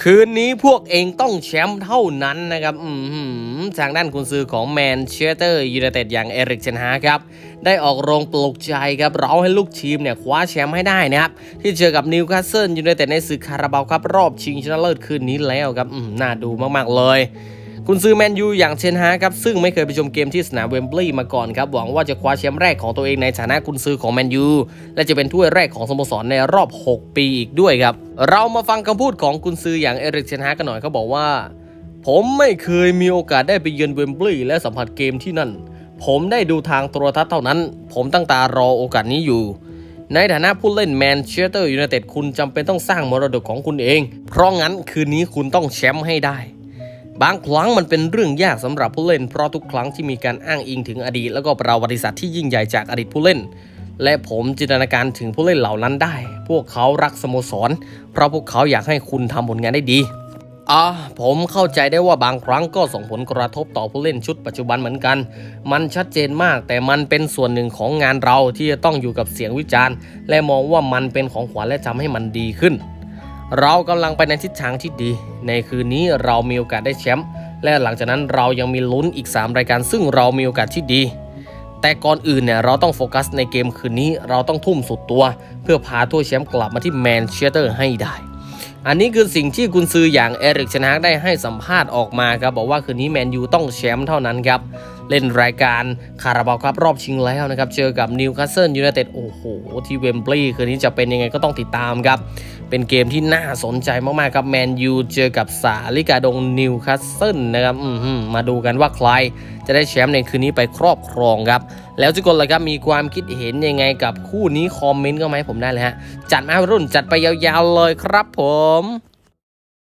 คืนนี้พวกเองต้องแชมป์เท่านั้นนะครับอือหือทางด้านคุณซื้อของแมนเชสเตอร์ยูไนเต็ดอย่างเอริกเชนฮาครับ ได้ออกโรงปลุกใจครับเราให้ลูกทีมเนี่ยคว้าแชมป์ให้ได้นะครับ ที่เจอกับนิวคาสเซิลยูไนเต็ดในศึกคาราบาวครับ รอบชิงชนะเลิศคืนนี้แล้วครับอืมน่าดูมาก ๆ เลย คุณซื้อแมนยูอย่างเชนฮาครับซึ่งไม่เคยไปชมเกมที่สนามเวมบลีย์มาก่อนครับหวังว่าจะคว้าแชมป์แรกของตัวเองในฐานะคุณซื้อของแมนยูและจะเป็นถ้วยแรกของสโมสรในรอบ 6 ปีอีกด้วยครับ เรามาฟังคำพูดของคุณซื้ออย่างเอริกเชนฮากันหน่อยเขาบอกว่า ผมไม่เคยมีโอกาสได้ไปเยือนเวมบลีย์และสัมผัสเกมที่นั่น ผมได้ดูทางโทรทัศน์เท่านั้น ผมตั้งตารอโอกาสนี้อยู่ในฐานะผู้เล่นแมนเชสเตอร์ยูไนเต็ดคุณจำเป็นต้องสร้างมรดกของคุณเอง เพราะงั้นคืนนี้คุณต้องแชมป์ให้ได้ บางครั้งมันเป็นเรื่องยากสำหรับผู้เล่น เพราะทุกครั้งที่มีการอ้างอิงถึงอดีต แล้วก็ประวัติศาสตร์ที่ยิ่งใหญ่จากอดีตผู้เล่น และผมจินตนาการถึงผู้เล่นเหล่านั้นได้ พวกเขารักสโมสร เพราะพวกเขาอยากให้คุณทำผลงานได้ดีอ่าผมเข้าใจได้ว่าบางครั้งก็ส่งผลกระทบต่อผู้เล่นชุดปัจจุบันเหมือนกัน มันชัดเจนมากแต่มันเป็นส่วนหนึ่งของงานเราที่จะต้องอยู่กับเสียงวิจารณ์ และมองว่ามันเป็นของขวัญและทำให้มันดีขึ้น เรากำลังไปในทิศทางที่ดี ในคืนนี้เรามีโอกาสได้แชมป์และหลังจากนั้นเรายังมีลุ้นอีก 3 รายการ ซึ่งเรามีโอกาสที่ดี แต่ก่อนอื่นเนี่ยเราต้องโฟกัสในเกมคืนนี้เราต้องทุ่มสุดตัว เพื่อพาถ้วยแชมป์กลับมาที่แมนเชสเตอร์ให้ได้อันนี้คือสิ่งที่กุนซืออย่างเอริกชนะได้ให้สัมภาษณ์ออกมาครับบอกว่าคืนนี้แมนยูต้องแชมป์เท่านั้นครับ เล่นรายการคาราบาวครับรอบชิงแล้วนะครับ เจอกับนิวคาสเซิลยูไนเต็ดโอ้โห ที่เวมบลีย์คืนนี้จะเป็นยังไงก็ต้องติดตามครับ เป็นเกมที่น่าสนใจมากๆครับแมนยูเจอกับสาลิกาดงนิวคาสเซิลนะครับมาดูกันว่าใครจะได้แชมป์ในคืนนี้ไปครอบครองครับ แล้วทุกคนเลยครับมีความคิดเห็นยังไงกับคู่นี้คอมเมนต์ก็มาให้ผมได้เลยฮะ จัดมารุ่นจัดไปยาวๆเลยครับผม